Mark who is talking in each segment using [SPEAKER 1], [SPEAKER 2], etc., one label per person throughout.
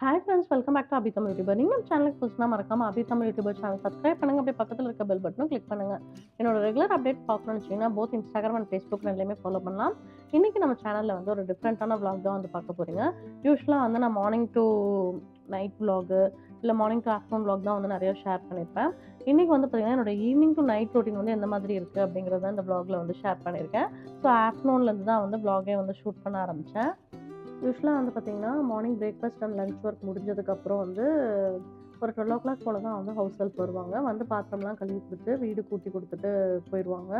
[SPEAKER 1] Hi friends welcome back to Abi Tamil YouTuber நீங்கள் நம்ம சேனலுக்கு புதுசுனா மறக்காம Abi Tamil YouTuber channel subscribe பண்ணுங்கள் அப்படியே பக்கத்தில் இருக்க பெல் பட்டனும் கிளிக் பண்ணுங்கள் என்னோட ரெகுலர் அப்டேட் பார்க்கணும்னு வச்சிங்கன்னா போத் இன்ஸ்டாகிராம் அண்ட் ஃபேஸ்புக் ரெண்டுலேயுமே ஃபாலோ பண்ணலாம். இன்றைக்கி நம்ம சேனலில் வந்து ஒரு டிஃப்ரெண்ட்டான vlog தான் வந்து பார்க்க போகிறீங்க யூஸ்வலாக வந்து நான் மார்னிங் டு நைட் vlog இல்லை மார்னிங் டு ஆஃப்டர்நூன் vlog தான் வந்து நிறைய ஷேர் பண்ணியிருப்பேன் இன்றைக்கி வந்து பார்த்தீங்கன்னா என்னோட ஈவினிங் டு நைட் ரொட்டீன் வந்து எந்த மாதிரி இருக்குது அப்படிங்கிறத இந்த vlogல வந்து ஷேர் பண்ணியிருக்கேன். ஸோ ஆஃப்டர்நூன்லேருந்து தான் வந்து vlog-ஏ வந்து ஷூட் பண்ண ஆரம்பித்தேன் யூஸ்வலாக வந்து பார்த்திங்கன்னா morning breakfast and lunch work முடிஞ்சதுக்கப்புறம் வந்து ஒரு டுவெல் ஓ கிளாக் போல் தான் வந்து ஹவுஸ் ஹெல்ப் வருவாங்க. வந்து பாத்திரம்லாம் கழுவி கொடுத்து வீடு கூட்டி கொடுத்துட்டு போயிடுவாங்க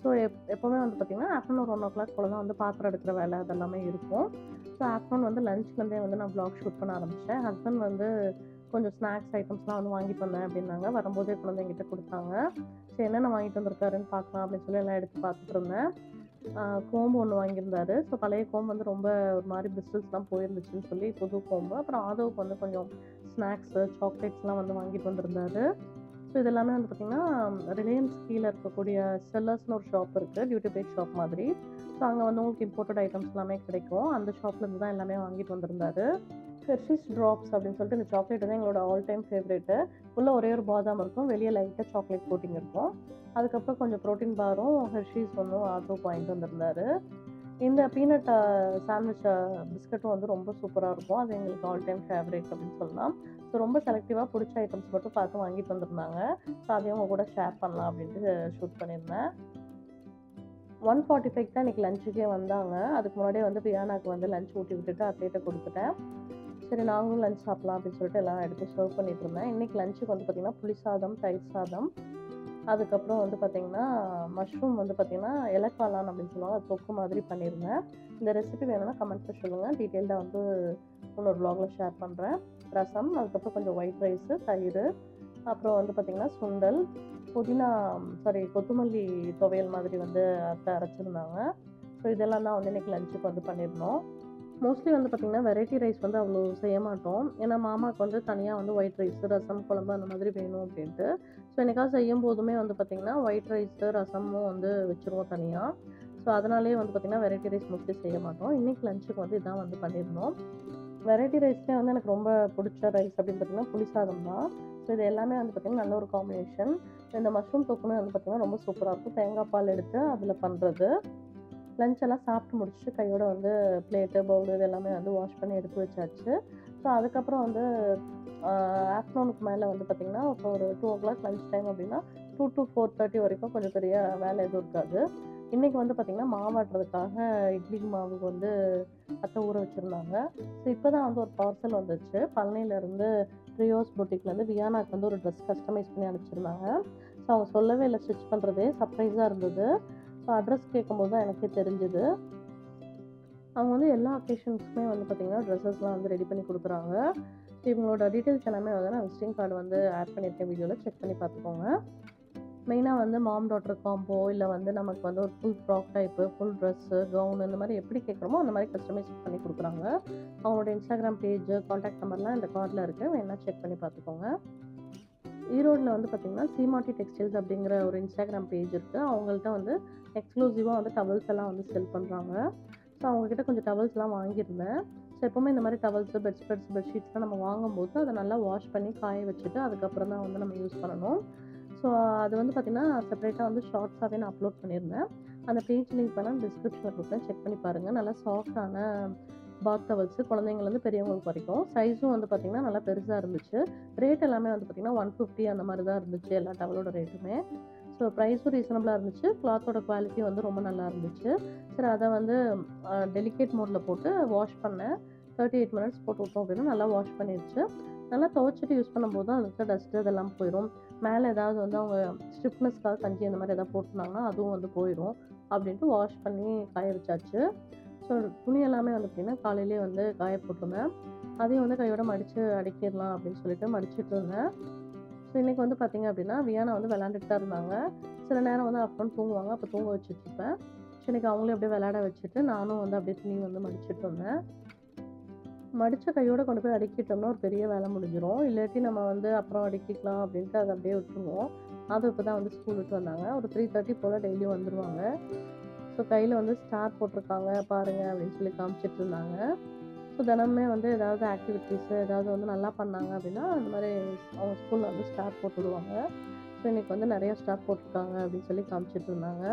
[SPEAKER 1] ஸோ எப் எப்போவுமே வந்து பார்த்திங்கன்னா ஆஃப்டர்நூன் ஒரு ஒன் ஓ கிளாக் போல் தான் வந்து பாத்திரம் எடுக்கிற வேலை அதெல்லாமே இருக்கும். ஸோ ஆஃப்டர்நூன் வந்து லஞ்ச்லேருந்தே வந்து நான் ப்ளாக் ஷூட் பண்ண ஆரம்பித்தேன் ஹஸ்பண்ட் வந்து கொஞ்சம் ஸ்நாக்ஸ் ஐட்டம்ஸ்லாம் வந்து வாங்கிட்டு வந்தேன் அப்படின்னாங்க. வரும்போதே கொண்டு வந்து கொடுத்தாங்க. ஸோ என்னென்ன வாங்கிட்டு வந்திருக்காருன்னு பார்க்கலாம் அப்படின்னு சொல்லி எல்லாம் எடுத்து பார்த்துட்டு இருந்தேன். கோம்பு ஒன்று வாங்கியிருந்தாரு. ஸோ பழைய கோம்பு வந்து ரொம்ப ஒரு மாதிரி பிஸ்னஸ்லாம் போயிருந்துச்சுன்னு சொல்லி புது கோம்பு அப்புறம் ஆதவுக்கு வந்து கொஞ்சம் ஸ்நாக்ஸு சாக்லேட்ஸ்லாம் வந்து வாங்கிட்டு வந்திருந்தாரு. ஸோ இது எல்லாமே வந்து பார்த்திங்கன்னா ரிலையன்ஸ் கீழே இருக்கக்கூடிய செல்லர்ஸ்னு ஒரு ஷாப் இருக்குது டியூட்டி பேக் ஷாப் மாதிரி. ஸோ அங்கே வந்து உங்களுக்கு இம்போர்ட்டட் ஐட்டம்ஸ் எல்லாமே கிடைக்கும். அந்த ஷாப்லேருந்து தான் எல்லாமே வாங்கிட்டு வந்திருந்தாரு. ஹெர்ஷிஸ் ட்ராப்ஸ் அப்படின்னு சொல்லிட்டு இந்த சாக்லேட் வந்து எங்களோட ஆல் டைம் ஃபேவரேட்டு உள்ளே ஒரே ஒரு பாதாம் இருக்கும். வெளியே லைட்டாக சாக்லேட் கோட்டிங் இருக்கும். அதுக்கப்புறம் கொஞ்சம் ப்ரோட்டீன் பாரும். ஹெர்ஷீஸ் ஒன்றும் ஆட்டோ வாங்கிட்டு வந்திருந்தார். இந்த பீனட் சாண்ட்விச் பிஸ்கட்டும் வந்து ரொம்ப சூப்பராக இருக்கும். அது எங்களுக்கு ஆல் டைம் ஃபேவரேட் அப்படின்னு சொல்லலாம். ஸோ ரொம்ப செலக்டிவாக பிடிச்ச ஐட்டம்ஸ் மட்டும் பார்த்து வாங்கிட்டு வந்திருந்தாங்க. ஸோ அதையும் அவங்க கூட ஷேர் பண்ணலாம் அப்படின்ட்டு ஷூட் பண்ணியிருந்தேன். ஒன் ஃபார்ட்டி ஃபைவ் தான் இன்றைக்கி லஞ்சுக்கே வந்தாங்க. அதுக்கு முன்னாடியே வந்து பியானாக்கு வந்து லஞ்ச் ஊட்டி விட்டுட்டு அத்தைகிட்ட கொடுத்துட்டேன். சரி நாங்களும் லஞ்ச் சாப்பிட்லாம் அப்படின்னு சொல்லிட்டு எல்லாம் எடுத்து சர்வ் பண்ணிட்டு இருந்தேன். இன்றைக்கி லஞ்சுக்கு வந்து பார்த்திங்கன்னா புளி சாதம் தயிர் சாதம். அதுக்கப்புறம் வந்து பார்த்திங்கன்னா மஷ்ரூம் வந்து பார்த்திங்கன்னா இலக்காளான் அப்படின்னு சொல்லுவாங்க. அது தொக்கு மாதிரி பண்ணியிருந்தேன் இந்த ரெசிபி வேணும்னா கமெண்ட்ஸில் சொல்லுங்கள் டீட்டெயில்டாக வந்து இன்னொரு vlogல ஷேர் பண்ணுறேன் ரசம் அதுக்கப்புறம் கொஞ்சம் ஒயிட் ரைஸு தயிர் அப்புறம் வந்து பார்த்திங்கன்னா சுண்டல் புதினா சாரி கொத்தமல்லி துவையல் மாதிரி வந்து அத்தை அரைச்சிருந்தாங்க. ஸோ இதெல்லாம் தான் வந்து இன்றைக்கி லஞ்சுக்கு வந்து பண்ணியிருந்தோம் மோஸ்ட்லி வந்து பார்த்திங்கன்னா வெரைட்டி ரைஸ் வந்து அவ்வளோ செய்ய மாட்டோம். ஏன்னா மாமாவுக்கு வந்து தனியாக வந்து ஒயிட் ரைஸ் ரசம் குழம்பு அந்த மாதிரி வேணும் அப்படின்ட்டு. இப்போ என்னைக்காவது செய்யும் போதுமே வந்து பார்த்திங்கன்னா ஒயிட் ரைஸு ரசமும் வந்து வச்சுருவோம் தனியாக ஸோ அதனாலேயே வந்து பார்த்திங்கன்னா வெரைட்டி ரைஸ் மோஸ்ட்லி செய்ய மாட்டோம். இன்றைக்கி லஞ்சுக்கு வந்து இதான் வந்து பண்ணியிருந்தோம் வெரைட்டி ரைஸ்லேயே வந்து எனக்கு ரொம்ப பிடிச்ச ரைஸ் அப்படின்னு பார்த்திங்கன்னா புளிசாதம் தான். ஸோ இது எல்லாமே வந்து பார்த்திங்கன்னா நல்ல ஒரு காம்பினேஷன் இந்த மஷ்ரூம் தொக்குமே வந்து பார்த்திங்கன்னா ரொம்ப சூப்பராக இருக்கும். தேங்காய் பால் எடுத்து அதில் பண்ணுறது லஞ்ச் எல்லாம் சாப்பிட்டு முடிச்சுட்டு கையோட வந்து பிளேட்டு பவுல் இது எல்லாமே வந்து வாஷ் பண்ணி எடுத்து வச்சாச்சு. ஸோ அதுக்கப்புறம் வந்து ஆஃப்டர்நூனுக்கு மேலே வந்து பார்த்திங்கன்னா இப்போ ஒரு two o'clock lunch time அப்படின்னா டூ டு ஃபோர் தேர்ட்டி வரைக்கும் கொஞ்சம் பெரிய வேலை எதுவும் இருக்காது. இன்றைக்கி வந்து பார்த்திங்கன்னா மாவாட்டுறதுக்காக இட்லி மாவுக்கு வந்து அத்தை ஊற வச்சுருந்தாங்க. ஸோ இப்போ தான் வந்து ஒரு பார்சல் வந்துச்சு. பழனியிலேருந்து ட்ரியோஸ் பொட்டிக்லேருந்து வியானாக்கு வந்து ஒரு ட்ரெஸ் கஸ்டமைஸ் பண்ணி அனுப்பிச்சிருந்தாங்க. ஸோ அவங்க சொல்லவே இல்லை ஸ்டிச் பண்ணுறதே சர்ப்ரைஸாக இருந்தது. ஸோ அட்ரஸ் கேட்கும்போது தான் எனக்கே தெரிஞ்சுது. அவங்க வந்து எல்லா அக்கேஷன்ஸுக்குமே வந்து பார்த்திங்கன்னா ட்ரெஸ்ஸஸ்லாம் வந்து ரெடி பண்ணி கொடுக்குறாங்க. ஸோ இவங்களோட டீட்டெயில்ஸ் எல்லாமே வந்து நான் விசிட்டிங் கார்டு வந்து ஆட் பண்ணியிருக்கேன் வீடியோவில் செக் பண்ணி பார்த்துக்கோங்க. மெயினாக வந்து மாம் டாட்டர் காம்போ இல்லை வந்து நமக்கு வந்து ஒரு full frock type full dress gown இந்த மாதிரி எப்படி கேட்குறோமோ அந்த மாதிரி கஸ்டமைஸ் பண்ணி கொடுக்குறாங்க. அவங்களோட இன்ஸ்டாகிராம் பேஜ் காண்டாக்ட் நம்பர்லாம் இந்த கார்டில் இருக்குது வேணா செக் பண்ணி பார்த்துக்கோங்க. ஈரோடில் வந்து பார்த்திங்கன்னா சீமாட்டி டெக்ஸ்டைல்ஸ் அப்படிங்கிற ஒரு இன்ஸ்டாகிராம் பேஜ் இருக்குது அவங்கள்ட்ட வந்து எக்ஸ்க்ளூசிவாக வந்து டவல்ஸ் எல்லாம் வந்து செல் பண்ணுறாங்க ஸோ அவங்கக்கிட்ட கொஞ்சம் டவல்ஸ்லாம் வாங்கியிருந்தேன். ஸோ எப்போவுமே இந்த மாதிரி டவல்ஸு பெட்ஸ்பெட்ஸ் பெட்ஷீட்ஸ்லாம் நம்ம வாங்கும்போது அதை நல்லா வாஷ் பண்ணி காய வச்சுட்டு அதுக்கப்புறம் தான் வந்து நம்ம யூஸ் பண்ணணும். ஸோ அது வந்து பார்த்திங்கன்னா செப்பரேட்டாக வந்து ஷார்ட்ஸாகவே நான் அப்லோட் பண்ணியிருந்தேன். அந்த பேஜ் லிங்க் வேணால் டிஸ்கிரிப்ஷனில் கொடுத்தேன் செக் பண்ணி பாருங்கள் நல்லா சாஃப்டான பாத் டவல்ஸு குழந்தைங்கலேருந்து பெரியவங்களுக்கு வரைக்கும். சைஸும் வந்து பார்த்திங்கன்னா நல்லா பெருசாக இருந்துச்சு. ரேட் எல்லாமே வந்து பார்த்திங்கன்னா ஒன் ஃபிஃப்டி அந்த மாதிரி தான் இருந்துச்சு. எல்லா டவலோட ரேட்டுமே ப்ரைஸும் ரீசனபிளாக இருந்துச்சு. கிளாத்தோட குவாலிட்டி வந்து ரொம்ப நல்லா இருந்துச்சு. சரி அதை வந்து டெலிகேட் மோடில் போட்டு வாஷ் பண்ணேன். தேர்ட்டி எயிட் மினிட்ஸ் போட்டு விட்டோம் அப்படின்னா நல்லா வாஷ் பண்ணிடுச்சு. நல்லா துவைச்சிட்டு யூஸ் பண்ணும்போது தான் அதுக்கு டஸ்ட்டு அதெல்லாம் போயிடும் மேலே ஏதாவது வந்து அவங்க ஸ்டிஃப்னஸ்க்காக கஞ்சி அந்த மாதிரி எதாவது போட்டுருந்தாங்கன்னா அதுவும் வந்து போயிடும் அப்படின்ட்டு வாஷ் பண்ணி காய வச்சாச்சு ஸோ துணி எல்லாமே வந்து பார்த்திங்கன்னா காலையிலேயே வந்து காய போட்டிருந்தேன் அதையும் வந்து கையோட மடித்து அடிக்கிடலாம் அப்படின்னு சொல்லிட்டு மடிச்சிட்டு இருந்தேன். ஸோ இன்றைக்கி வந்து பார்த்திங்க அப்படின்னா வியானா வந்து விளாண்டுட்டு தான் இருந்தாங்க. சில நேரம் வந்து அப்புறம் தூங்குவாங்க. அப்போ தூங்க வச்சுட்ருப்பேன் ஸோ இன்றைக்கி அவங்களே அப்படியே விளையாட வச்சுட்டு நானும் வந்து அப்படியே துணி வந்து மடிச்சுட்டு இருந்தேன் மடித்த கையோடு கொண்டு போய் அடுக்கிட்டோம்னா ஒரு பெரிய வேலை முடிஞ்சிடும் இல்லாட்டி நம்ம வந்து அப்புறம் அடுக்கிக்கலாம் அப்படின்ட்டு அதை அப்படியே விட்டுருவோம். அது இப்போ தான் வந்து ஸ்கூல் விட்டு வந்தாங்க. ஒரு த்ரீ தேர்ட்டி போல் டெய்லியும் வந்துடுவாங்க ஸோ கையில் வந்து ஸ்டார் போட்டிருக்காங்க. பாருங்கள் அப்படின்னு சொல்லி காமிச்சிட்டு இருந்தாங்க. ஸோ தினமே வந்து ஏதாவது ஆக்டிவிட்டீஸு ஏதாவது வந்து நல்லா பண்ணாங்க அப்படின்னா இந்த மாதிரி அவங்க ஸ்கூலில் வந்து ஸ்டார் போட்டு விடுவாங்க ஸோ இன்றைக்கி வந்து நிறையா ஸ்டார் போட்டிருக்காங்க அப்படின்னு சொல்லி காமிச்சிட்டு இருந்தாங்க.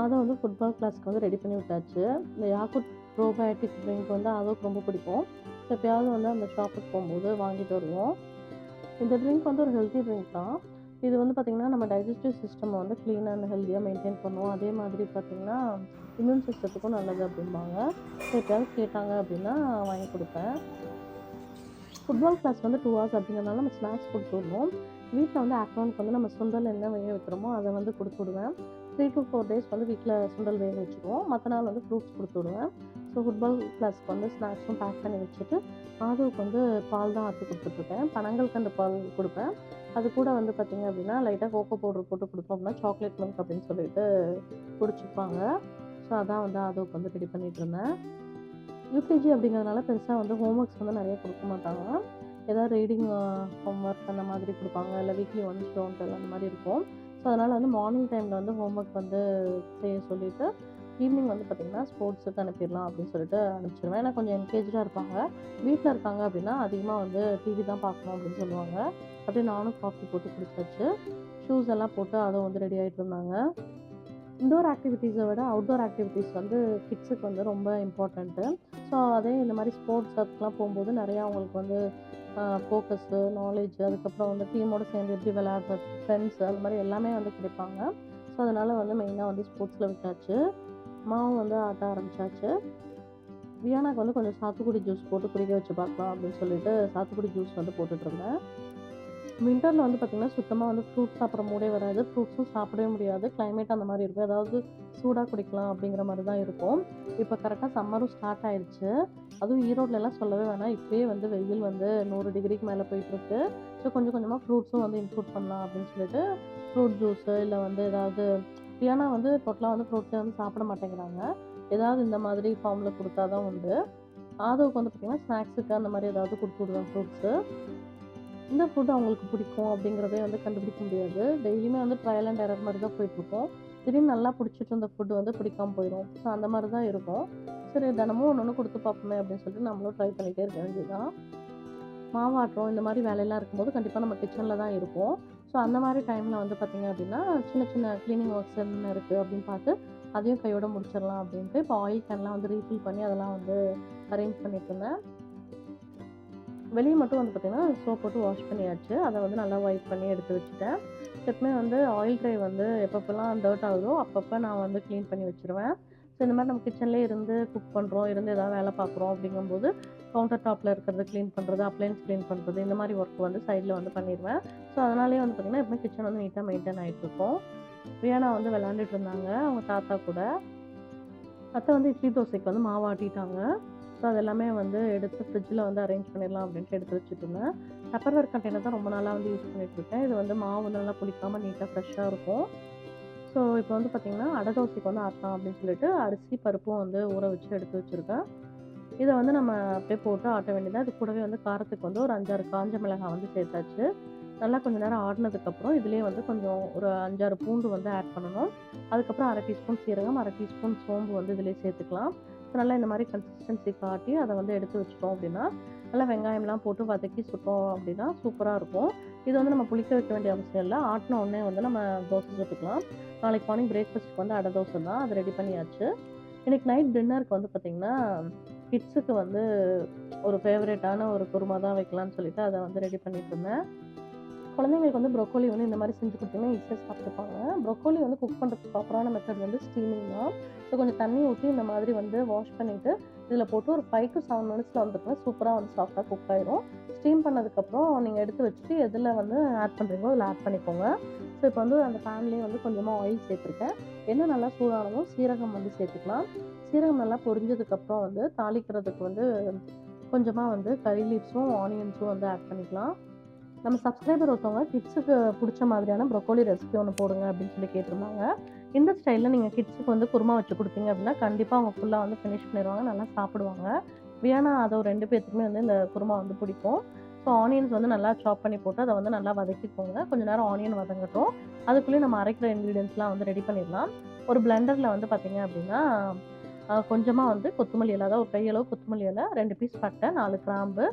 [SPEAKER 1] அதை வந்து ஃபுட்பால் கிளாஸ்க்கு வந்து ரெடி பண்ணி விட்டாச்சு. இந்த யாக்குட் ப்ரோபயோட்டிக் ட்ரிங்க் வந்து அதுவும் ரொம்ப பிடிக்கும். ஸோ எப்பயாவது வந்து அந்த ஷாப்புக்கு போகும்போது வாங்கிட்டு வருவோம். இந்த ட்ரிங்க் வந்து ஒரு ஹெல்த்தி ட்ரிங்க் தான். இது வந்து பார்த்திங்கன்னா நம்ம டைஜஸ்டிவ் சிஸ்டம் வந்து க்ளீன் அண்ட் ஹெல்த்தியாக மெயின்டைன் பண்ணுவோம். அதே மாதிரி பார்த்திங்கன்னா இம்யூன் சிஸ்டத்துக்கும் நல்லது அப்படிம்பாங்க. ஸோ எப்பயாவது கேட்டாங்க அப்படின்னா வாங்கி கொடுப்பேன். ஃபுட்பால் கிளாஸ் வந்து டூ ஹவர்ஸ் அப்படிங்கிறனால நம்ம ஸ்நாக்ஸ் கொடுத்து விடுவோம் வீட்டில் வந்து ஆஃப்டர்நூனுக்கு வந்து நம்ம சுண்டல் என்ன வேக வைக்கிறோமோ அதை வந்து கொடுத்து விடுவேன். த்ரீ டு ஃபோர் டேஸ் வந்து வீட்டில் சுண்டல் வேக வச்சுக்குவோம் மற்ற நாள் வந்து ஃப்ரூட்ஸ் கொடுத்து விடுவேன். ஸோ ஃபுட்பால் கிளாஸ்க்கு வந்து ஸ்நாக்ஸும் பேக் பண்ணி வச்சுட்டு ஆதுவுக்கு வந்து பால் தான் ஆற்றி கொடுத்துட்ருப்பேன் அந்த பால் கொடுப்பேன். அது கூட வந்து பார்த்திங்க அப்படின்னா லைட்டாக கோகோ பவுடர் போட்டு கொடுத்தோம் அப்படின்னா சாக்லேட் மில்க் அப்படின்னு சொல்லிட்டு குடிச்சுப்பாங்க. ஸோ அதான் வந்து அதுக்கு வந்து ரெடி பண்ணிகிட்டு இருந்தேன் யூகேஜி அப்படிங்கிறதுனால பெருசாக வந்து ஹோம்ஒர்க்ஸ் வந்து நிறைய கொடுக்க மாட்டாங்க. ஏதாவது ரீடிங் ஹோம்ஒர்க் அந்த மாதிரி கொடுப்பாங்க. இல்லை வீக்லி ஒன்ஸ் டோன்ட் அந்த மாதிரி இருக்கும். ஸோ அதனால் வந்து மார்னிங் டைமில் வந்து ஹோம்ஒர்க் வந்து செய்ய சொல்லிவிட்டு ஈவினிங் வந்து பார்த்திங்கன்னா ஸ்போர்ட்ஸுக்கு அனுப்பிடலாம் அப்படின்னு சொல்லிட்டு அனுப்பிச்சிடுவேன் ஏன்னா கொஞ்சம் என்கேஜாக இருப்பாங்க. வீட்டில் இருக்காங்க அப்படின்னா அதிகமாக வந்து டிவி தான் பார்க்கணும் அப்படின்னு சொல்லுவாங்க. அப்படியே நானும் காஃபி போட்டு குடிச்சாச்சு. ஷூஸ் எல்லாம் போட்டு அதுவும் வந்து ரெடி ஆகிட்டு இருந்தாங்க. இண்டோர் ஆக்டிவிட்டீஸை விட அவுட்டோர் ஆக்டிவிட்டீஸ் வந்து கிட்ஸுக்கு வந்து ரொம்ப இம்பார்ட்டண்ட்டு ஸோ அதே இந்த மாதிரி ஸ்போர்ட்ஸ் அதுக்கெலாம் போகும்போது நிறையா அவங்களுக்கு வந்து ஃபோக்கஸ்ஸு நாலேஜ் அதுக்கப்புறம் வந்து டீமோடு சேர்ந்து எப்படி விளையாடுறது ஃப்ரெண்ட்ஸ் அது மாதிரி எல்லாமே வந்து கிடைப்பாங்க. ஸோ அதனால் வந்து மெயினாக வந்து ஸ்போர்ட்ஸில் விட்டாச்சு. மாவும் வந்து ஆட்ட ஆரம்பிச்சாச்சு. வியானாக்கு வந்து கொஞ்சம் சாத்துக்குடி ஜூஸ் போட்டு குடிக்க வச்சு பார்க்கலாம் அப்படின்னு சொல்லிட்டு சாத்துக்குடி ஜூஸ் வந்து போட்டுட்ருந்தேன் வின்டரில் வந்து பார்த்திங்கன்னா சுத்தமாக வந்து ஃப்ரூட்ஸ் சாப்பிட்ற மூடே வராது. ஃப்ரூட்ஸும் சாப்பிடவே முடியாது. கிளைமேட் அந்த மாதிரி இருக்கும். ஏதாவது சூடாக குடிக்கலாம் அப்படிங்கிற மாதிரி தான் இருக்கும். இப்போ கரெக்டாக சம்மரும் ஸ்டார்ட் ஆயிடுச்சு அதுவும் ஈரோட்லலாம் சொல்லவே வேணாம். இப்போயே வந்து வெயில் வந்து நூறு டிகிரிக்கு மேலே போயிட்டுருக்கு. ஸோ கொஞ்சம் கொஞ்சமாக ஃப்ரூட்ஸும் வந்து இன்க்ளூட் பண்ணலாம் அப்படின்னு சொல்லிட்டு ஃப்ரூட் ஜூஸு இல்லை வந்து ஏதாவது ஏன்னா வந்து டோட்டலாக வந்து ஃப்ரூட்ஸே வந்து சாப்பிட மாட்டேங்கிறாங்க. ஏதாவது இந்த மாதிரி ஃபார்மில் கொடுத்தா தான் உண்டு. ஆதவுக்கு வந்து பார்த்திங்கன்னா ஸ்நாக்ஸுக்கு அந்த மாதிரி ஏதாவது கொடுத்து விடுவேன் ஃப்ரூட்ஸு இந்த ஃபுட் அவங்களுக்கு பிடிக்கும் அப்படிங்கிறதே வந்து கண்டுபிடிக்க முடியாது. டெய்லியுமே வந்து ட்ரையல் அண்ட் எரர் மாதிரி தான் போயிட்டுருக்கோம். திடீர்னு நல்லா பிடிச்சிட்டு இருந்த ஃபுட்டு வந்து பிடிக்காம போயிடும் ஸோ அந்த மாதிரி தான் இருக்கும். சரி தினமும் ஒன்று ஒன்று கொடுத்து பார்ப்போமே அப்படின்னு சொல்லிட்டு நம்மளும் ட்ரை பண்ணிகிட்டே இருக்க வேண்டியதுதான். மாவாட்டுறோம் இந்த மாதிரி வேலையெல்லாம் இருக்கும்போது கண்டிப்பாக நம்ம கிச்சனில் தான் இருப்போம். ஸோ அந்த மாதிரி டைமில் வந்து பார்த்திங்க அப்படின்னா சின்ன சின்ன க்ளீனிங் ஒர்க்ஸ் என்ன இருக்குது அப்படின்னு பார்த்து அதையும் கையோட முடிச்சிடலாம் அப்படின்ட்டு இப்போ ஆயில் கேன்லாம் வந்து ரீஃபில் பண்ணி அதெல்லாம் வந்து அரேஞ்ச் பண்ணிட்டு இருந்தேன். வெளியே மட்டும் வந்து பார்த்திங்கன்னா சோப் போட்டு வாஷ் பண்ணியாச்சு. அதை வந்து நல்லா ஒயிட் பண்ணி எடுத்து வச்சுட்டேன். எப்பவுமே வந்து ஆயில் ட்ரை வந்து எப்பப்போலாம் டர்ட் ஆகுதோ அப்பப்போ நான் வந்து க்ளீன் பண்ணி வச்சுருவேன். ஸோ இந்த மாதிரி நம்ம கிச்சன்லேயே இருந்து குக் பண்ணுறோம் இருந்து ஏதாவது வேலை பார்க்குறோம் அப்படிங்கும்போது கவுண்டர் டாப்பில் இருக்கிறது க்ளீன் பண்ணுறது அப்ளைன்ஸ் க்ளீன் பண்ணுறது இந்த மாதிரி ஒர்க் வந்து சைடில் வந்து பண்ணிடுவேன். ஸோ அதனாலேயே வந்து பார்த்திங்கன்னா எப்பவுமே கிச்சன் வந்து நீட்டாக மெயின்டைன் ஆகிட்ருக்கும் வியானா வந்து விளாண்டுட்டு இருந்தாங்க. அவங்க தாத்தா கூட. அத்தை வந்து இட்லி தோசைக்கு வந்து மாவாட்டிட்டாங்க ஸோ அது எல்லாமே வந்து எடுத்து ஃப்ரிட்ஜில் வந்து அரேஞ்ச் பண்ணிடலாம் அப்படின்ட்டு எடுத்து வச்சுட்டு இருந்தேன் டப்பர்வேர் கண்டெய்னர் தான் ரொம்ப நாளாக வந்து யூஸ் பண்ணிட்டு இருக்கேன். இது வந்து மாவு வந்து நல்லா புளிக்காமல் நீட்டாக ஃப்ரெஷ்ஷாக இருக்கும். ஸோ இப்போ வந்து பார்த்திங்கன்னா அடை தோசைக்கு வந்து ஆட்டலாம் அப்படின்னு சொல்லிட்டு அரிசி பருப்பும் வந்து ஊற வச்சு எடுத்து வச்சுருக்கேன். இதை வந்து நம்ம அப்படியே போட்டு ஆட்ட வேண்டியதாக இது கூடவே வந்து காரத்துக்கு வந்து ஒரு அஞ்சாறு காஞ்ச மிளகாய் வந்து சேர்த்தாச்சு. நல்லா கொஞ்சம் நேரம் ஆடினதுக்கப்புறம் இதுலேயே வந்து கொஞ்சம் ஒரு அஞ்சாறு பூண்டு வந்து ஆட் பண்ணணும். அதுக்கப்புறம் அரை டீஸ்பூன் சீரகம் அரை டீஸ்பூன் சோம்பு வந்து இதிலே சேர்த்துக்கலாம். ஸோ நல்லா இந்த மாதிரி கன்சிஸ்டன்சி காட்டி அதை வந்து எடுத்து வச்சிட்டோம் அப்படின்னா நல்லா வெங்காயம்லாம் போட்டு வதக்கி சுட்டோம் அப்படின்னா சூப்பராக இருக்கும். இது வந்து நம்ம புளிக்க வைக்க வேண்டிய அவசியம் இல்லை. ஆட்டின உடனே வந்து நம்ம தோசை சுட்டுக்கலாம். நாளைக்கு மார்னிங் பிரேக்ஃபாஸ்ட்டுக்கு வந்து அடை தோசை தான். அது ரெடி பண்ணியாச்சு. இன்றைக்கி நைட் டின்னருக்கு வந்து பார்த்திங்கன்னா கிட்ஸுக்கு வந்து ஒரு ஃபேவரேட்டான ஒரு குருமா தான் வைக்கலாம்னு சொல்லிட்டு அதை வந்து ரெடி பண்ணிட்டு இருந்தேன். குழந்தைங்களுக்கு வந்து ப்ரொக்கோலி வந்து இந்த மாதிரி செஞ்சு கொடுத்தீங்கன்னா ஈஸியாக சாப்பிட்டுப்பாங்க. ப்ரொக்கோலி வந்து குக் பண்ணுறதுக்கு ப்ராப்பரான மெத்தட் வந்து ஸ்டீமிங் தான். ஸோ கொஞ்சம் தண்ணி ஊற்றி இந்த மாதிரி வந்து வாஷ் பண்ணிவிட்டு இதில் போட்டு ஒரு ஃபைவ் டு செவன் மினிட்ஸில் வந்துட்டுனா சூப்பராக வந்து சாஃப்டாக குக் ஆயிரும். ஸ்டீம் பண்ணதுக்கப்புறம் நீங்கள் எடுத்து வச்சுட்டு எதில் வந்து ஆட் பண்ணுறீங்களோ அதில் ஆட் பண்ணிக்கோங்க. ஸோ இப்போ வந்து அந்த பேன்லேயே வந்து கொஞ்சமாக ஆயில் சேர்த்துருக்கேன். என்ன நல்லா சூடானதோ சீரகம் வந்து சேர்த்துக்கலாம். சீரகம் நல்லா பொரிஞ்சதுக்கப்புறம் வந்து தாளிக்கிறதுக்கு வந்து கொஞ்சமாக வந்து கறி லீவ்ஸும் ஆனியன்ஸும் வந்து ஆட் பண்ணிக்கலாம். நம்ம சப்ஸ்கிரைபர் ஒருத்தவங்க கிட்ஸுக்கு பிடிச்ச மாதிரியான ப்ரொக்கோலி ரெசிபி ஒன்று போடுங்க அப்படின்னு சொல்லி கேட்டிருந்தாங்க. இந்த ஸ்டைலில் நீங்கள் கிட்ஸுக்கு வந்து குருமா வச்சு கொடுத்தீங்க அப்படின்னா கண்டிப்பாக அவங்க ஃபுல்லாக வந்து ஃபினிஷ் பண்ணிடுவாங்க நல்லா சாப்பிடுவாங்க. வியானா அதை ஒரு ரெண்டு பேர்த்துக்குமே வந்து இந்த குருமா வந்து பிடிக்கும். ஸோ ஆனியன்ஸ் வந்து நல்லா சாப் பண்ணி போட்டு அதை வந்து நல்லா வதக்கிக்கோங்க. கொஞ்சம் நேரம் ஆனியன் வதங்கட்டும். அதுக்குள்ளேயே நம்ம அரைக்கிற இன்க்ரீடியன்ஸ்லாம் வந்து ரெடி பண்ணிடலாம். ஒரு பிளெண்டரில் வந்து பார்த்திங்க அப்படின்னா கொஞ்சமாக வந்து கொத்தமல்லி இலை அதாவது ஒரு கையளவு கொத்தமல்லி இலை ரெண்டு பீஸ் பட்டை நாலு கிராம்பு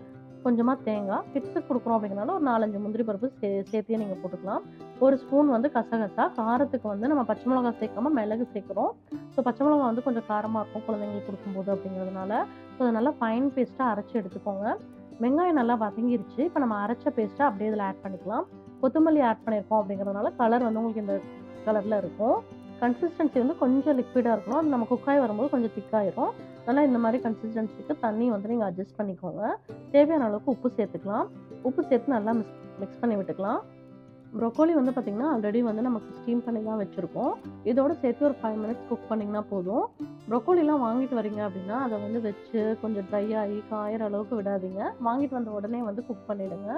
[SPEAKER 1] கொஞ்சமாக தேங்காய் கிட்ஸுக்கு கொடுக்குறோம் அப்படிங்கிறனால ஒரு நாலஞ்சு முந்திரி பருப்பு சே சேர்த்தியே நீங்கள் போட்டுக்கலாம். ஒரு ஸ்பூன் வந்து கசகசா காரத்துக்கு வந்து நம்ம பச்சை மிளகா சேர்க்காம மிளகு சேர்க்குறோம். ஸோ பச்சை மிளகா வந்து கொஞ்சம் காரமாக இருக்கும் குழந்தைங்களுக்கு கொடுக்கும்போது அப்படிங்கிறதுனால. ஸோ அதை நல்லா ஃபைன் பேஸ்ட்டாக அரைச்சி எடுத்துக்கோங்க. வெங்காயம் நல்லா வதங்கிருச்சு. இப்போ நம்ம அரைச்ச பேஸ்ட்டாக அப்படியே இதில் ஆட் பண்ணிக்கலாம். கொத்தமல்லி ஆட் பண்ணியிருக்கோம் அப்படிங்கிறதுனால கலர் வந்து உங்களுக்கு இந்த கலரில் இருக்கும். கன்சிஸ்டன்சி வந்து கொஞ்சம் லிக்விடாக இருக்கணும். அது நம்ம குக்காய் வரும்போது கொஞ்சம் திக்காயிரும் நல்லா இந்த மாதிரி கன்சிஸ்டன்சிக்கு தண்ணி வந்து நீங்கள் அட்ஜஸ்ட் பண்ணிக்கோங்க. தேவையான அளவுக்கு உப்பு சேர்த்துக்கலாம். உப்பு சேர்த்து நல்லா மிக்ஸ் மிக்ஸ் பண்ணி விட்டுக்கலாம். ப்ரொக்கோலி வந்து பார்த்திங்கன்னா ஆல்ரெடி வந்து நமக்கு ஸ்டீம் பண்ணி தான் வச்சுருக்கோம். இதோட சேர்த்து ஒரு ஃபைவ் மினிட்ஸ் குக் பண்ணிங்கன்னா போதும். ப்ரொக்கோலிலாம் வாங்கிட்டு வரீங்க அப்படின்னா அதை வந்து வச்சு கொஞ்சம் ட்ரை ஆகி காயிற அளவுக்கு விடாதீங்க. வாங்கிட்டு வந்த உடனே வந்து குக் பண்ணிவிடுங்க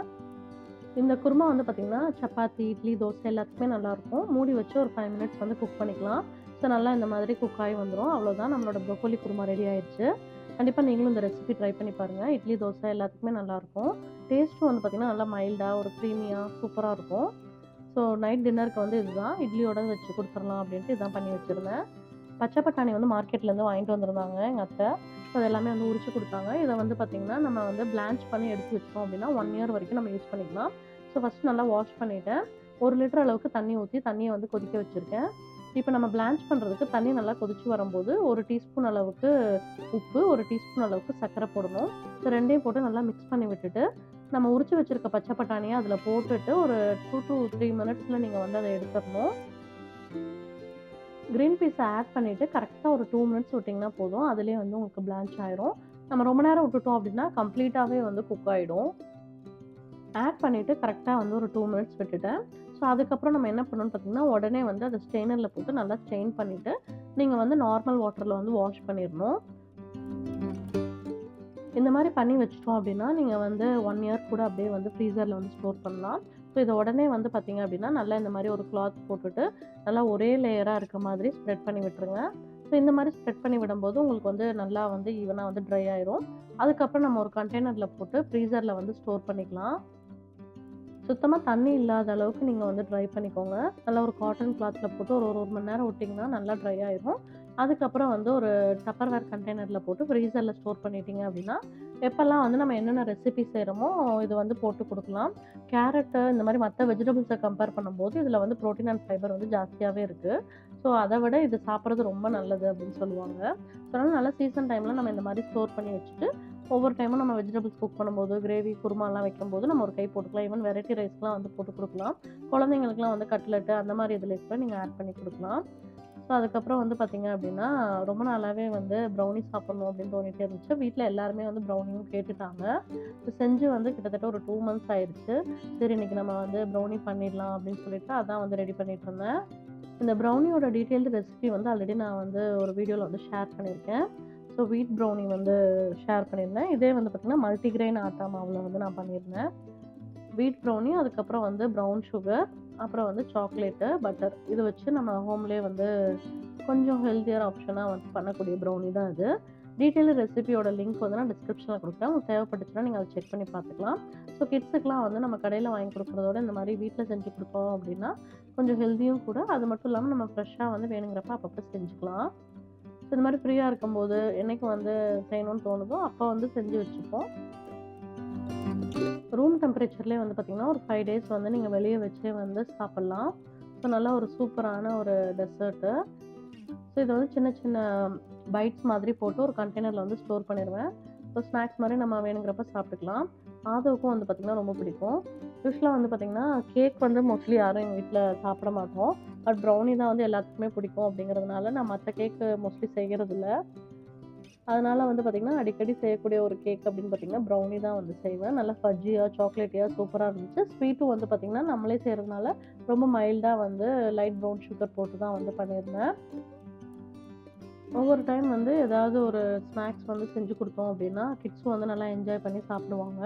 [SPEAKER 1] இந்த குருமா வந்து பார்த்திங்கன்னா சப்பாத்தி இட்லி தோசை எல்லாத்துக்குமே நல்லாயிருக்கும் மூடி வச்சு ஒரு ஃபைவ் மினிட்ஸ் வந்து குக் பண்ணிக்கலாம். அடுத்த நல்லா இந்த மாதிரி குக் ஆகி வந்துடும் அவ்வளோதான் நம்மளோட ப்ரொக்கோலி குருமா ரெடி ஆயிடுச்சு கண்டிப்பாக நீங்களும் இந்த ரெசிபி ட்ரை பண்ணி பாருங்கள் இட்லி தோசை எல்லாத்துக்குமே நல்லாயிருக்கும் டேஸ்ட்டும் வந்து பார்த்திங்கன்னா நல்லா மைல்டாக ஒரு க்ரீமியாக சூப்பராக இருக்கும். ஸோ நைட் டின்னருக்கு வந்து இதுதான். இட்லியோட வச்சு கொடுத்துடலாம் அப்படின்ட்டு இதான் பண்ணி வச்சுருந்தேன். பச்சை பட்டாணி வந்து மார்க்கெட்லேருந்து வாங்கிட்டு வந்திருந்தாங்க எங்கள் அத்தை. ஸோ அது எல்லாமே வந்து உரிச்சு கொடுத்தாங்க. இதை வந்து பார்த்திங்கன்னா நம்ம வந்து பிளான்ச் பண்ணி எடுத்து வச்சோம் அப்படின்னா ஒன் இயர் வரைக்கும் நம்ம யூஸ் பண்ணிக்கலாம். ஸோ ஃபஸ்ட்டு நல்லா வாஷ் பண்ணிவிட்டேன் ஒரு லிட்டர் அளவுக்கு தண்ணி ஊற்றி தண்ணியை வந்து கொதிக்க வச்சுருக்கேன். இப்போ நம்ம பிளான்ச் பண்ணுறதுக்கு தண்ணி நல்லா கொதிச்சு வரும்போது ஒரு டீஸ்பூன் அளவுக்கு உப்பு ஒரு டீஸ்பூன் அளவுக்கு சர்க்கரை போடணும். ஸோ ரெண்டையும் போட்டு நல்லா மிக்ஸ் பண்ணி விட்டுட்டு நம்ம உரிச்சு வச்சுருக்க பச்சை பட்டாணியை அதில் போட்டுட்டு ஒரு டூ டூ த்ரீ மினிட்ஸில் நீங்கள் வந்து அதை எடுத்துடணும். க்ரீன் பீஸை ஆட் பண்ணிவிட்டு கரெக்டாக ஒரு டூ மினிட்ஸ் விட்டிங்கன்னா போதும். அதுலேயே வந்து உங்களுக்கு பிளான்ச் ஆயிரும். நம்ம ரொம்ப நேரம் விட்டுட்டோம் அப்படின்னா கம்ப்ளீட்டாகவே வந்து குக் ஆகிடும் ஆட் பண்ணிவிட்டு கரெக்டாக வந்து ஒரு டூ மினிட்ஸ் விட்டுட்டேன். ஸோ அதுக்கப்புறம் நம்ம என்ன பண்ணணும்னு பார்த்தீங்கன்னா உடனே வந்து அதை ஸ்ட்ரெயினரில் போட்டு நல்லா ஸ்ட்ரெயின் பண்ணிவிட்டு நீங்கள் வந்து நார்மல் வாட்டரில் வந்து வாஷ் பண்ணிடணும். இந்த மாதிரி பண்ணி வச்சிட்டோம் அப்படின்னா நீங்கள் வந்து ஒன் இயர் கூட அப்படியே வந்து ஃப்ரீசரில் வந்து ஸ்டோர் பண்ணலாம். ஸோ இதை உடனே வந்து பார்த்தீங்க அப்படின்னா நல்லா இந்த மாதிரி ஒரு கிளாத் போட்டுட்டு நல்லா ஒரே லேயராக இருக்க மாதிரி ஸ்ப்ரெட் பண்ணி விட்டுருங்க. ஸோ இந்த மாதிரி ஸ்ப்ரெட் பண்ணி விடும்போது உங்களுக்கு வந்து நல்லா வந்து ஈவனாக வந்து ட்ரை ஆயிரும். அதுக்கப்புறம் நம்ம ஒரு கண்டெய்னரில் போட்டு ஃப்ரீசரில் வந்து ஸ்டோர் பண்ணிக்கலாம். சுத்தமாக தண்ணி இல்லாத அளவுக்கு நீங்கள் வந்து ட்ரை பண்ணிக்கோங்க. நல்லா ஒரு காட்டன் கிளாத்தில் போட்டு ஒரு ஒரு மணி நேரம் விட்டிங்கன்னா நல்லா ட்ரை ஆயிரும். அதுக்கப்புறம் வந்து ஒரு டப்பர்வேர் கண்டெய்னரில் போட்டு ஃப்ரீசரில் ஸ்டோர் பண்ணிட்டீங்க அப்படின்னா எப்போல்லாம் வந்து நம்ம என்னென்ன ரெசிபி செய்கிறோமோ இது வந்து போட்டு கொடுக்கலாம். கேரட்டு இந்த மாதிரி மற்ற வெஜிடபிள்ஸை கம்பேர் பண்ணும்போது இதில் வந்து ப்ரோட்டீன் அண்ட் ஃபைபர் வந்து ஜாஸ்தியாகவே இருக்குது ஸோ அதை விட இது சாப்பிட்றது ரொம்ப நல்லது அப்படின்னு சொல்லுவாங்க. ஸோ அதனால் நல்ல சீசன் டைமில் நம்ம இந்த மாதிரி ஸ்டோர் பண்ணி வச்சுட்டு ஒவ்வொரு டைமும் நம்ம வெஜிடபிள்ஸ் குக் பண்ணும்போது கிரேவி குருமாலாம் வைக்கும்போது நம்ம ஒரு கை போட்டுக்கலாம். ஈவன் வெரைட்டி ரைஸ்லாம் வந்து போட்டு கொடுக்கலாம். குழந்தைங்களுக்குலாம் வந்து கட்லெட்டு அந்த மாதிரி இதில் கூட நீங்கள் ஆட் பண்ணி கொடுக்கலாம். ஸோ அதுக்கப்புறம் வந்து பார்த்திங்க அப்படின்னா ரொம்ப நாளாகவே வந்து ப்ரௌனி சாப்பிட்ணும் அப்படின்னு தோணிட்டே இருந்துச்சு. வீட்டில் எல்லாருமே வந்து ப்ரௌனியும் கேட்டுட்டாங்க. ஸோ செஞ்சு வந்து கிட்டத்தட்ட ஒரு டூ மந்த்ஸ் ஆயிடுச்சு. சரி இன்றைக்கி நம்ம வந்து ப்ரௌனி பண்ணிடலாம் அப்படின்னு சொல்லிட்டு அதான் வந்து ரெடி பண்ணிகிட்டு இருந்தேன். இந்த ப்ரௌனியோட டீட்டெயில்டு ரெசிபி வந்து ஆல்ரெடி நான் வந்து ஒரு வீடியோவில் வந்து ஷேர் பண்ணியிருக்கேன். ஸோ வீட் ப்ரௌனி வந்து ஷேர் பண்ணியிருந்தேன். இதே வந்து பார்த்திங்கன்னா மல்டிக்ரெயின் ஆட்டா மாவில் வந்து நான் பண்ணியிருந்தேன். வீட் ப்ரௌனி அதுக்கப்புறம் வந்து ப்ரௌன் சுகர் அப்புறம் வந்து சாக்லேட்டு பட்டர் இது வச்சு நம்ம ஹோம்லேயே வந்து கொஞ்சம் ஹெல்த்தியர் ஆப்ஷனாக வந்து பண்ணக்கூடிய ப்ரௌனி தான் இது. டீட்டெயில் ரெசிபியோட லிங்க் வந்து நான் டிஸ்கிரிப்ஷனில் கொடுக்குறேன். உங்களுக்கு தேவைப்பட்டுச்சுன்னா நீங்கள் அதை செக் பண்ணி பார்த்துக்கலாம். ஸோ கிட்ஸுக்கெலாம் வந்து நம்ம கடையில் வாங்கி கொடுக்குறதோட இந்த மாதிரி வீட்டில் செஞ்சு கொடுத்தோம் அப்படின்னா கொஞ்சம் ஹெல்த்தியும் கூட. அது மட்டும் இல்லாமல் நம்ம ஃப்ரெஷ்ஷாக வந்து வேணுங்கிறப்ப அப்பப்போ செஞ்சுக்கலாம். ஸோ இந்த மாதிரி ஃப்ரீயாக இருக்கும்போது என்றைக்கு வந்து செய்யணும்னு தோணுதோ அப்போ வந்து செஞ்சு வச்சுப்போம். ரூம் டெம்பரேச்சர்லேயே வந்து பார்த்திங்கன்னா ஒரு ஃபைவ் டேஸ் வந்து நீங்கள் வெளியே வச்சே வந்து சாப்பிட்லாம். ஸோ நல்லா ஒரு சூப்பரான ஒரு டெசர்ட்டு ஸோ இதை வந்து சின்ன சின்ன பைட்ஸ் மாதிரி போட்டு ஒரு கண்டெய்னரில் வந்து ஸ்டோர் பண்ணிடுவேன் ஸோ ஸ்நாக்ஸ் மாதிரி நம்ம வேணுங்கிறப்ப சாப்பிட்டுக்கலாம். ஆதவுக்கும் வந்து பார்த்திங்கன்னா ரொம்ப பிடிக்கும். யூஸ்வலாக வந்து பார்த்திங்கன்னா கேக் வந்து மோஸ்ட்லி யாரும் எங்கள் வீட்டில் சாப்பிட மாட்டோம். பட் ப்ரௌனி தான் வந்து எல்லாத்துக்குமே பிடிக்கும் அப்படிங்கிறதுனால நான் மற்ற கேக்கு மோஸ்ட்லி செய்கிறதில்ல அதனால் வந்து பார்த்திங்கன்னா அடிக்கடி செய்யக்கூடிய ஒரு கேக் அப்படின்னு பார்த்திங்கன்னா ப்ரௌனி தான் வந்து செய்வேன். நல்லா ஃபஜ்ஜியாக சாக்லேட்டியாக சூப்பராக இருந்துச்சு. ஸ்வீட்டும் வந்து பார்த்திங்கன்னா நம்மளே செய்கிறதுனால ரொம்ப மைல்டாக வந்து லைட் ப்ரௌன் சுகர் போட்டு தான் வந்து பண்ணியிருந்தேன். ஒவ்வொரு டைம் வந்து ஏதாவது ஒரு ஸ்நாக்ஸ் வந்து செஞ்சு கொடுத்தோம் அப்படின்னா கிட்ஸும் வந்து நல்லா என்ஜாய் பண்ணி சாப்பிடுவாங்க.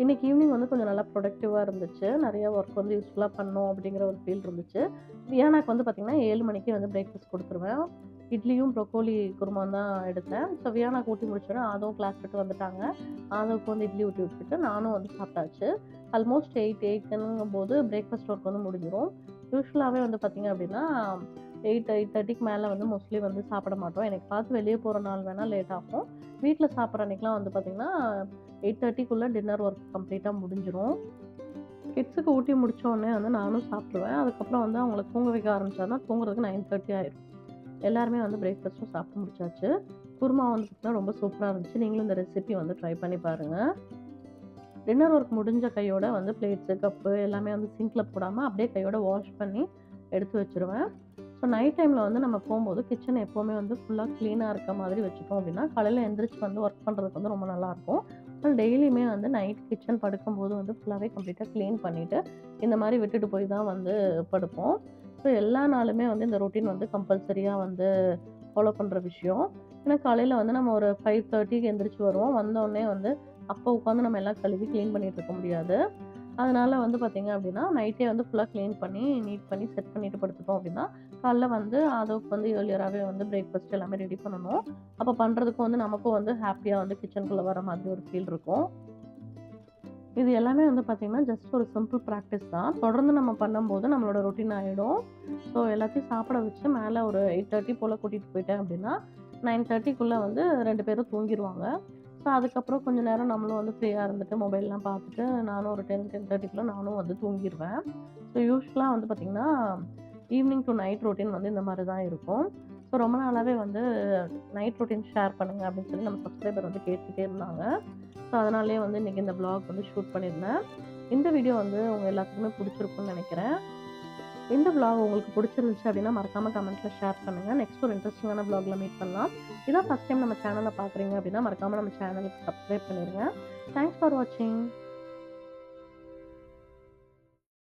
[SPEAKER 1] இன்றைக்கி ஈவினிங் வந்து கொஞ்சம் நல்லா ப்ரொடக்டிவாக இருந்துச்சு. நிறையா ஒர்க் வந்து யூஸ்ஃபுல்லாக பண்ணோம் அப்படிங்கிற ஒரு ஃபீல் இருந்துச்சு. வியானாக்கு வந்து பார்த்திங்கன்னா ஏழு மணிக்கு வந்து பிரேக்ஃபாஸ்ட் கொடுத்துருவேன். இட்லியும் ப்ரொக்கோலி குருமா தான் எடுத்தேன். ஸோ வியானாக்கு ஊட்டி முடிச்சோடனே அதுவும் கிளாஸ் விட்டு வந்துட்டாங்க. அதுக்கு வந்து இட்லி ஊட்டி விட்டுட்டு நானும் வந்து சாப்பிட்டாச்சு. ஆல்மோஸ்ட் எயிட் எயிட்டுங்கும் போது பிரேக்ஃபாஸ்ட் ஒர்க் வந்து முடிஞ்சிடும் யூஸ்வலாகவே வந்து பார்த்திங்க அப்படின்னா எயிட் எயிட் தேர்ட்டிக்கு மேலே வந்து மோஸ்ட்லி வந்து சாப்பிட மாட்டோம். எனக்கு பார்த்து வெளியே போகிற நாள் வேணால் லேட் ஆகும். வீட்டில் சாப்பிட்ற அன்றைக்கெலாம் வந்து பார்த்திங்கன்னா எயிட் தேர்ட்டிக்குள்ளே டின்னர் ஒர்க் கம்ப்ளீட்டாக முடிஞ்சிடும் கிட்ஸுக்கு ஊட்டி முடித்தோடனே வந்து நானும் சாப்பிடுவேன் அதுக்கப்புறம் வந்து அவங்கள தூங்க வைக்க ஆரம்பிச்சாருன்னா தூங்குறதுக்கு நைன் தேர்ட்டி ஆயிடும் எல்லாருமே வந்து பிரேக்ஃபாஸ்ட்டும் சாப்பிட்டு முடிச்சாச்சு. குருமா வந்து பார்த்திங்கன்னா ரொம்ப சூப்பராக இருந்துச்சு. நீங்களும் இந்த ரெசிபி வந்து ட்ரை பண்ணி பாருங்கள் டின்னர் ஒர்க் முடிஞ்ச கையோட வந்து பிளேட்ஸு கப்பு எல்லாமே வந்து சிங்கில் போடாமல் அப்படியே கையோட வாஷ் பண்ணி எடுத்து வச்சுருவேன். ஸோ நைட் டைமில் வந்து நம்ம போகும்போது கிச்சன் எப்போவுமே வந்து ஃபுல்லாக க்ளீனாக இருக்க மாதிரி வச்சுட்டோம் அப்படின்னா காலையில் எந்திரிச்சு வந்து ஒர்க் பண்ணுறதுக்கு வந்து ரொம்ப நல்லாயிருக்கும் ஆனால் டெய்லியுமே வந்து நைட் கிச்சன் படுக்கும்போது வந்து ஃபுல்லாகவே கம்ப்ளீட்டாக க்ளீன் பண்ணிவிட்டு இந்த மாதிரி விட்டுட்டு போய் தான் வந்து படுப்போம். ஸோ எல்லா நாளுமே வந்து இந்த ரொட்டீன் வந்து கம்பல்சரியாக வந்து ஃபாலோ பண்ணுற விஷயம். ஏன்னா காலையில் வந்து நம்ம ஒரு ஃபைவ் தேர்ட்டிக்கு எந்திரிச்சு வருவோம். வந்தோடனே வந்து அப்போ உட்காந்து நம்ம எல்லாம் கழுவி க்ளீன் பண்ணிகிட்டு இருக்க முடியாது. அதனால் வந்து பார்த்தீங்க அப்படின்னா நைட்டே வந்து ஃபுல்லாக க்ளீன் பண்ணி நீட் பண்ணி செட் பண்ணிட்டு படுத்துட்டோம் அப்படின்னா காலைல வந்து அதுக்கு வந்து ஏர்லியராகவே வந்து பிரேக்ஃபாஸ்ட் எல்லாமே ரெடி பண்ணணும். அப்போ பண்ணுறதுக்கும் வந்து நமக்கும் வந்து ஹாப்பியாக வந்து கிச்சனுக்குள்ளே வர மாதிரி ஒரு ஃபீல் இருக்கும். இது எல்லாமே வந்து பார்த்திங்கன்னா ஜஸ்ட் ஒரு சிம்பிள் ப்ராக்டிஸ் தான். தொடர்ந்து நம்ம பண்ணும்போது நம்மளோட ரொட்டீன் ஆகிடும் ஸோ எல்லாத்தையும் சாப்பிட வச்சு மேலே ஒரு எயிட் தேர்ட்டி போல் கூட்டிகிட்டு போயிட்டேன் அப்படின்னா நைன் தேர்ட்டிக்குள்ளே வந்து ரெண்டு பேரும் தூங்கிடுவாங்க ஸோ அதுக்கப்புறம் கொஞ்சம் நேரம் நம்மளும் வந்து ஃப்ரீயாக இருந்துட்டு மொபைல்லாம் பார்த்துட்டு நானும் ஒரு டென் டென் தேர்ட்டிக்குள்ளே நானும் வந்து தூங்கிடுவேன் ஸோ யூஸ்வலாக வந்து பார்த்திங்கன்னா ஈவினிங் டு நைட் ரொட்டீன் வந்து இந்த மாதிரி தான் இருக்கும். ஸோ ரொம்ப நாளாகவே வந்து நைட் ரொட்டீன் ஷேர் பண்ணுங்கள் அப்படின்னு சொல்லி நம்ம சப்ஸ்கிரைபர் வந்து கேட்டுகிட்டே இருந்தாங்க. ஸோ அதனாலே வந்து இன்றைக்கி இந்த ப்ளாக் வந்து ஷூட் பண்ணியிருந்தேன். இந்த வீடியோ வந்து உங்கள் எல்லாத்துக்குமே பிடிச்சிருக்குன்னு நினைக்கிறேன். இந்த விளாக் உங்களுக்கு பிடிச்சிருந்துச்சு அப்படின்னா மறக்காமல் கமெண்ட்டில் ஷேர் பண்ணுங்கள் நெக்ஸ்ட் ஒரு இன்ட்ரெஸ்டிங்கான vlogல மீட் பண்ணலாம். இதான் ஃபஸ்ட் டைம் நம்ம சேனலை பார்க்குறீங்க அப்படின்னா மறக்காமல் நம்ம சேனலுக்கு சப்ஸ்கிரைப் பண்ணிடுங்க தேங்க்ஸ் ஃபார் வாட்சிங்